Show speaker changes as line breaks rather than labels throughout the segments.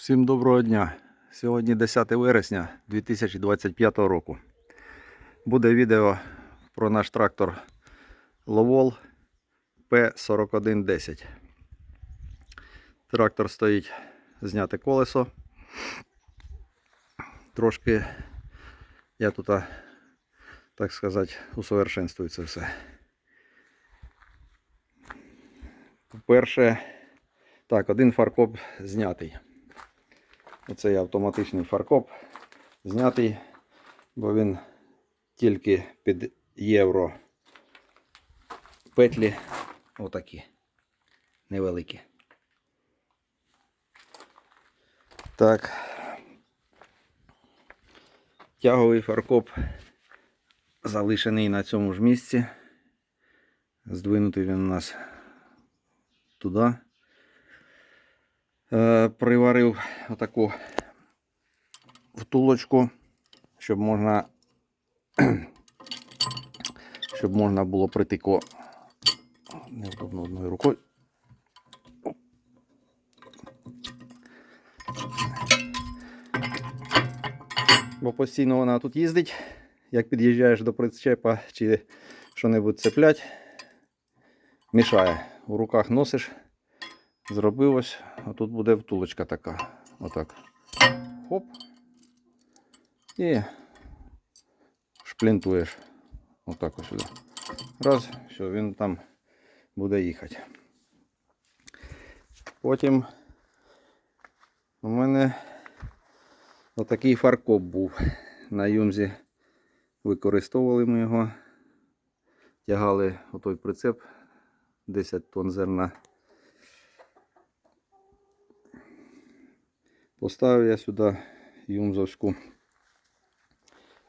Всім доброго дня. Сьогодні 10 вересня 2025 року. Буде відео про наш трактор Ловол П4110. Трактор стоїть зняте колесо. Трошки я тут, так сказати, усовершенствую це все. По-перше, так, один фаркоп знятий. Оцей автоматичний фаркоп знятий, бо він тільки під євро петлі отакі невеликі. Так. Тяговий фаркоп залишений на цьому ж місці. Здвинутий він у нас туди. Е, приварив отаку втулочку, щоб можна, щоб можна було притико невдобно одною рукою. Бо постійно вона тут їздить. Як під'їжджаєш до причепа чи що-небудь цеплять, мішає. У руках носиш. Зробив ось, а тут буде втулочка така. Отак. Хоп. І шплінтуєш. Отак ось сюди. Раз, все, він там буде їхати. Потім у мене отакий фаркоп був. На юмзі використовували ми його. Тягали отой прицеп 10 тонн зерна. Поставив я сюди юмзовську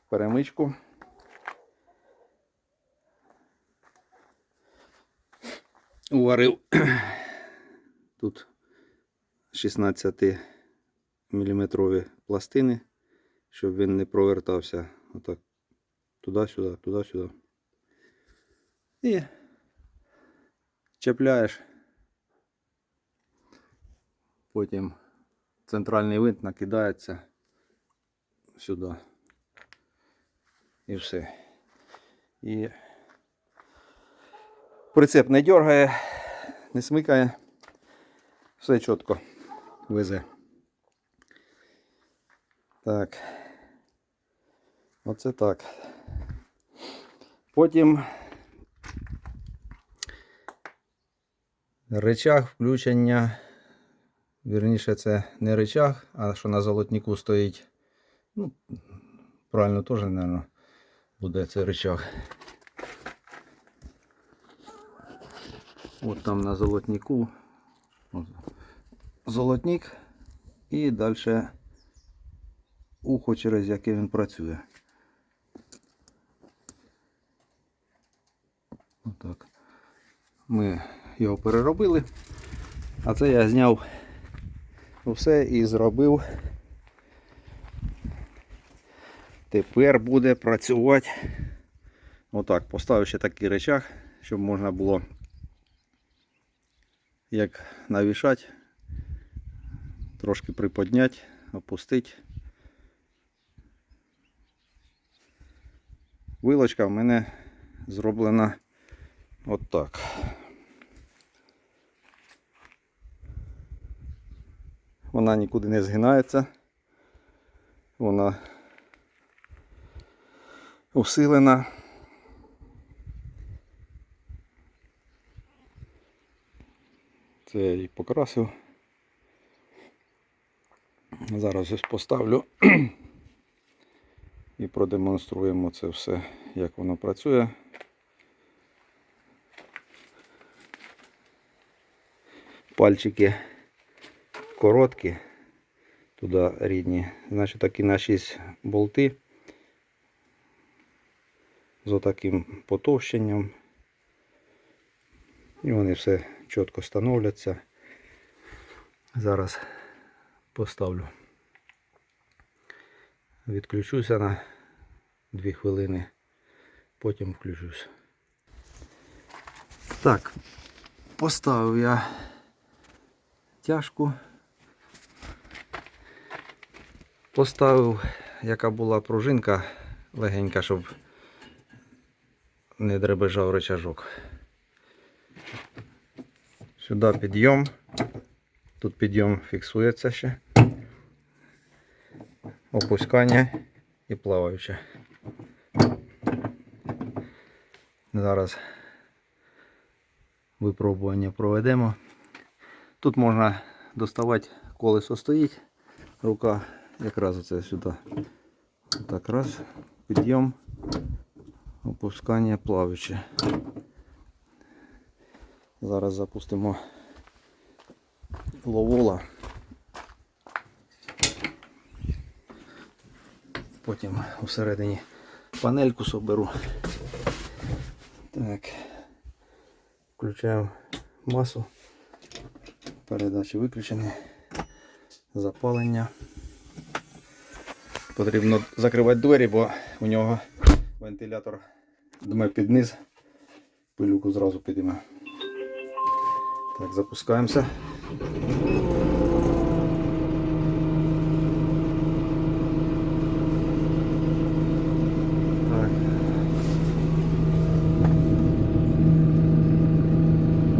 перемичку. Уварив тут 16 мм пластини, щоб він не провертався отак туди-сюди, туди-сюди. І чіпляєш. Потім центральний винт накидається сюди. І все. І прицеп не дергає, не смикає. Все чітко везе. Так. Оце так. Потім речах включення. Вірніше, це не речах, а що на золотнику стоїть. Ну, правильно теж, мабуть, буде це речах. От там на золотнику. От. Золотник і далі ухо, через яке він працює. Отак. Ми його переробили. А це я зняв все і зробив. Тепер буде працювати. Отак, поставив ще такий речах, щоб можна було як навішати, трошки приподняти, опустити. Вилочка в мене зроблена отак. Вона нікуди не згинається. Вона усилена. Це я її покрасив. Зараз ось поставлю і продемонструємо це все, як воно працює. Пальчики короткі, туди рідні. Значить такі на 6 болти з отаким потовщенням. І вони все чітко становляться. Зараз поставлю. Відключуся на 2 хвилини, потім включусь. Так, поставив я тяжку Поставив, яка була пружинка легенька, щоб не дребежав рычажок. Сюди підйом. Тут підйом фіксується ще. Опускання і плаваюче. Зараз випробування проведемо. Тут можна доставати колесо стоїть, рука якраз оце сюди. Так, раз, підйом, опускання плавюче. Зараз запустимо ловола. Потім всередині панельку соберу. Так. Включаємо масу. Передачі виключені. Запалення. Потрібно закривати двері, бо у нього вентилятор дме під низ. Пилюку зразу підійме. Так, запускаємося.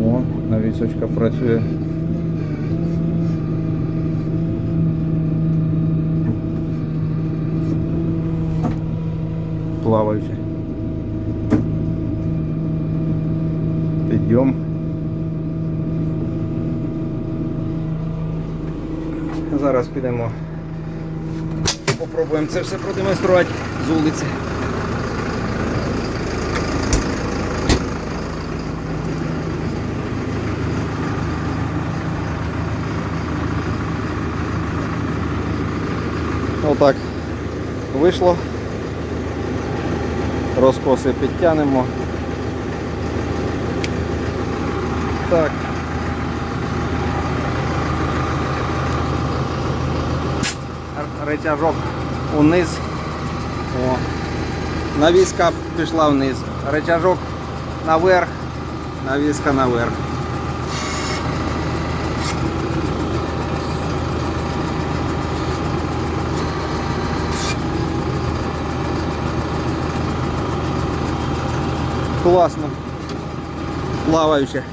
О, навісочка працює. Плаваючи. Підйом. Зараз підемо. Попробуємо це все продемонструвати з вулиці. Отак вийшло. Розкоси підтягнемо. Так. Ретяжок униз. О. Навіска пішла вниз. Ретяжок наверх, навіска наверх. Класно. Плаваюче.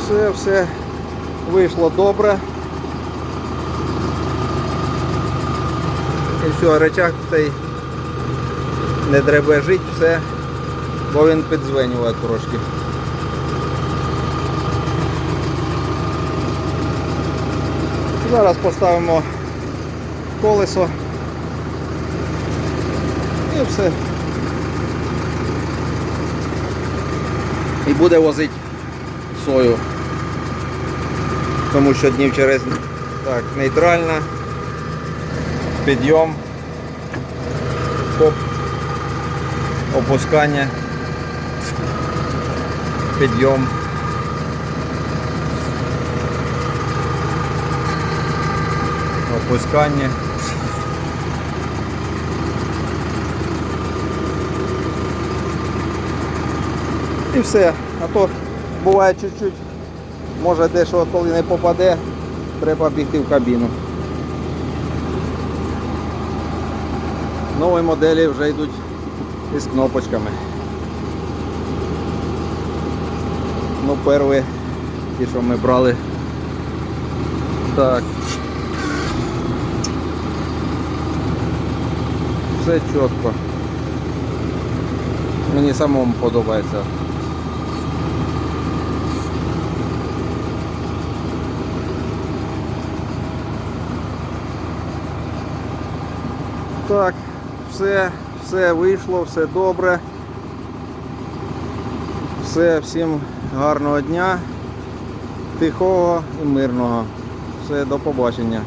Все, все вийшло добре. І все, речах цей не дребежить, все, бо він підзвенюває трошки. Зараз поставимо колесо і все. І буде возити сою. Тому що днів через так, нейтральна, підйом, хоп, опускання, підйом. Опускання. І все. А то буває чуть-чуть, може дещо коли не попаде, треба бігти в кабіну. Нові моделі вже йдуть із кнопочками. Ну, перші, ті, що ми брали. Так. Все чітко. Мені самому подобається. Так, все, все вийшло, все добре. Все, всім гарного дня, тихого і мирного. Все, до побачення.